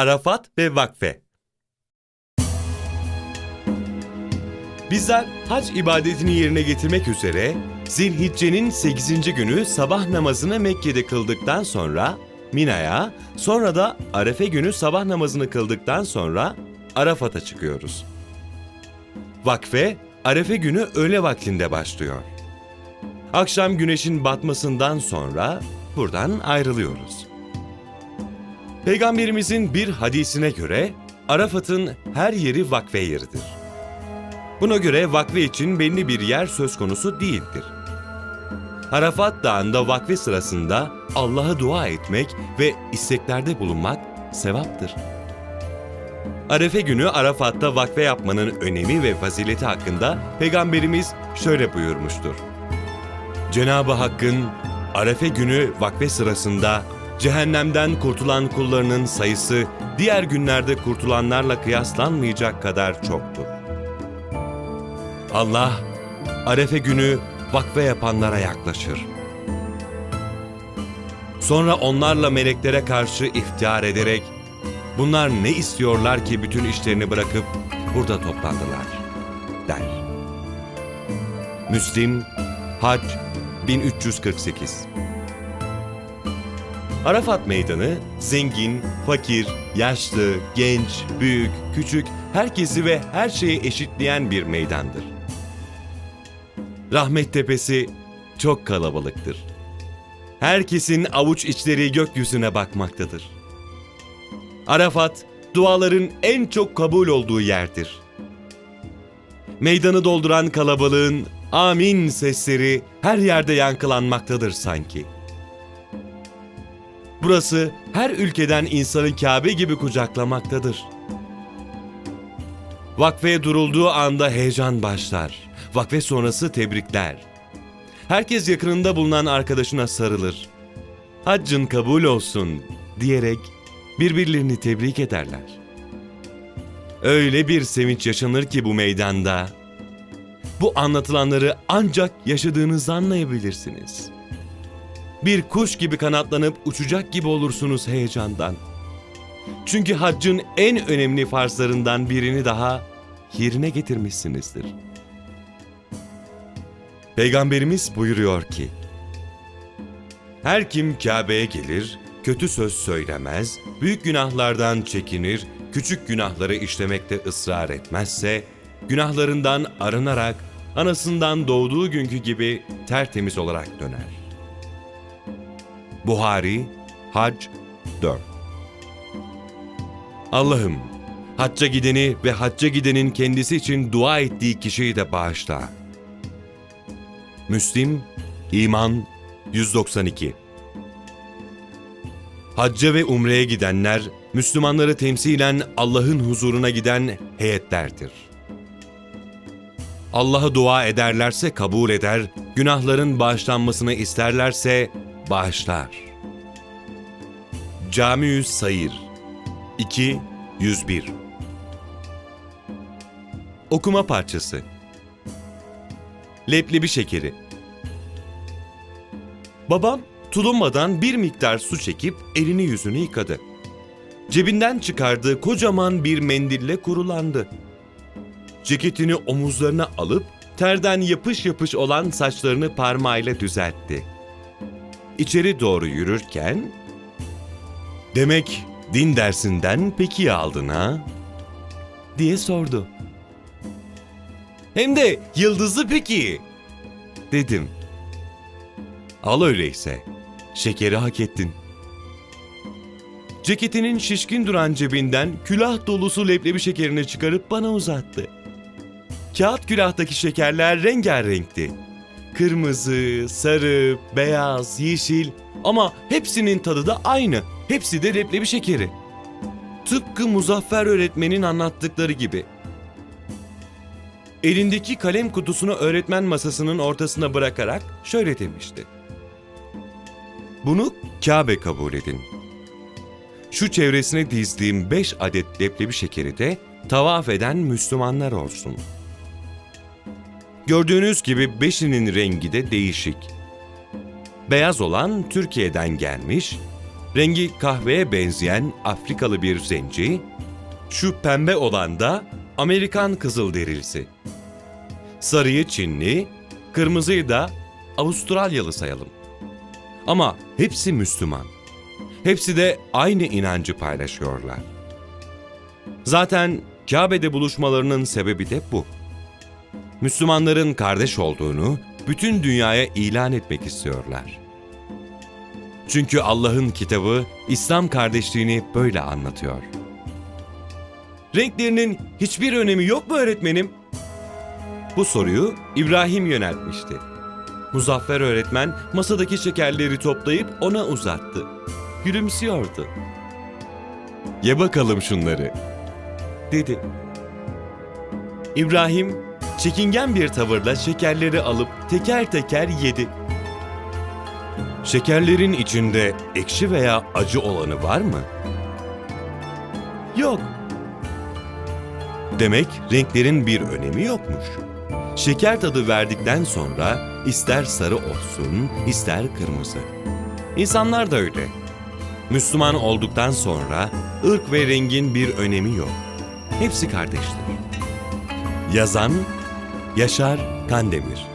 Arafat ve Vakfe Bizler hac ibadetini yerine getirmek üzere Zilhicce'nin 8. günü sabah namazını Mekke'de kıldıktan sonra Mina'ya, sonra da Arefe günü sabah namazını kıldıktan sonra Arafat'a çıkıyoruz. Vakfe, Arefe günü öğle vaktinde başlıyor. Akşam güneşin batmasından sonra buradan ayrılıyoruz. Peygamberimizin bir hadisine göre Arafat'ın her yeri vakfe yeridir. Buna göre vakfe için belli bir yer söz konusu değildir. Arafat Dağı'nda vakfe sırasında Allah'a dua etmek ve isteklerde bulunmak sevaptır. Arefe günü Arafat'ta vakfe yapmanın önemi ve fazileti hakkında Peygamberimiz şöyle buyurmuştur. Cenab-ı Hakk'ın Arefe günü vakfe sırasında cehennemden kurtulan kullarının sayısı diğer günlerde kurtulanlarla kıyaslanmayacak kadar çoktur. Allah Arefe günü vakfe yapanlara yaklaşır. Sonra onlarla meleklere karşı iftihar ederek bunlar ne istiyorlar ki bütün işlerini bırakıp burada toplandılar der. Müslim Hac 1348 Arafat Meydanı zengin, fakir, yaşlı, genç, büyük, küçük herkesi ve her şeyi eşitleyen bir meydandır. Rahmet Tepesi çok kalabalıktır. Herkesin avuç içleri gökyüzüne bakmaktadır. Arafat, duaların en çok kabul olduğu yerdir. Meydanı dolduran kalabalığın amin sesleri her yerde yankılanmaktadır sanki. Burası her ülkeden insanı Kabe gibi kucaklamaktadır. Vakfeye durulduğu anda heyecan başlar. Vakfe sonrası tebrikler. Herkes yakınında bulunan arkadaşına sarılır. Haccın kabul olsun diyerek birbirlerini tebrik ederler. Öyle bir sevinç yaşanır ki bu meydanda. Bu anlatılanları ancak yaşadığınızda anlayabilirsiniz. Bir kuş gibi kanatlanıp uçacak gibi olursunuz heyecandan. Çünkü haccın en önemli farzlarından birini daha yerine getirmişsinizdir. Peygamberimiz buyuruyor ki, Her kim Kabe'ye gelir, kötü söz söylemez, büyük günahlardan çekinir, küçük günahları işlemekte ısrar etmezse, günahlarından arınarak anasından doğduğu günkü gibi tertemiz olarak döner. Buhari, Hac 4 Allah'ım, hacca gideni ve hacca gidenin kendisi için dua ettiği kişiyi de bağışla. Müslim, İman 192 Hacca ve umreye gidenler, Müslümanları temsilen Allah'ın huzuruna giden heyetlerdir. Allah'a dua ederlerse kabul eder, günahların bağışlanmasını isterlerse bağışlar. Camiüz Sayır 2 101 Okuma parçası Leblebi şekeri Babam tulumbadan bir miktar su çekip elini yüzünü yıkadı. Cebinden çıkardığı kocaman bir mendille kurulandı. Ceketini omuzlarına alıp terden yapış yapış olan saçlarını parmağıyla düzeltti. İçeri doğru yürürken "Demek din dersinden peki aldın ha?" diye sordu. Hem de yıldızlı peki dedim. Al öyleyse. Şekeri hak ettin. Ceketinin şişkin duran cebinden külah dolusu leblebi şekerini çıkarıp bana uzattı. Kağıt külahtaki şekerler rengarenkti. Kırmızı, sarı, beyaz, yeşil ama hepsinin tadı da aynı. Hepsi de leblebi şekeri. Tıpkı Muzaffer öğretmenin anlattıkları gibi. Elindeki kalem kutusunu öğretmen masasının ortasına bırakarak şöyle demişti. Bunu Kabe kabul edin. Şu çevresine dizdiğim beş adet leblebi şekeri de tavaf eden Müslümanlar olsun. Gördüğünüz gibi beşinin rengi de değişik. Beyaz olan Türkiye'den gelmiş, rengi kahveye benzeyen Afrikalı bir zenci, şu pembe olan da Amerikan Kızılderilisi. Sarıyı Çinli, kırmızıyı da Avustralyalı sayalım. Ama hepsi Müslüman. Hepsi de aynı inancı paylaşıyorlar. Zaten Kabe'de buluşmalarının sebebi de bu. Müslümanların kardeş olduğunu bütün dünyaya ilan etmek istiyorlar. Çünkü Allah'ın kitabı İslam kardeşliğini böyle anlatıyor. Renklerinin hiçbir önemi yok mu öğretmenim? Bu soruyu İbrahim yöneltmişti. Muzaffer öğretmen masadaki şekerleri toplayıp ona uzattı. Gülümsüyordu. Ye bakalım şunları, dedi. İbrahim çekingen bir tavırla şekerleri alıp teker teker yedi. Şekerlerin içinde ekşi veya acı olanı var mı? Yok. Demek renklerin bir önemi yokmuş. Şeker tadı verdikten sonra ister sarı olsun, ister kırmızı. İnsanlar da öyle. Müslüman olduktan sonra ırk ve rengin bir önemi yok. Hepsi kardeştir. Yazan Yaşar Kandemir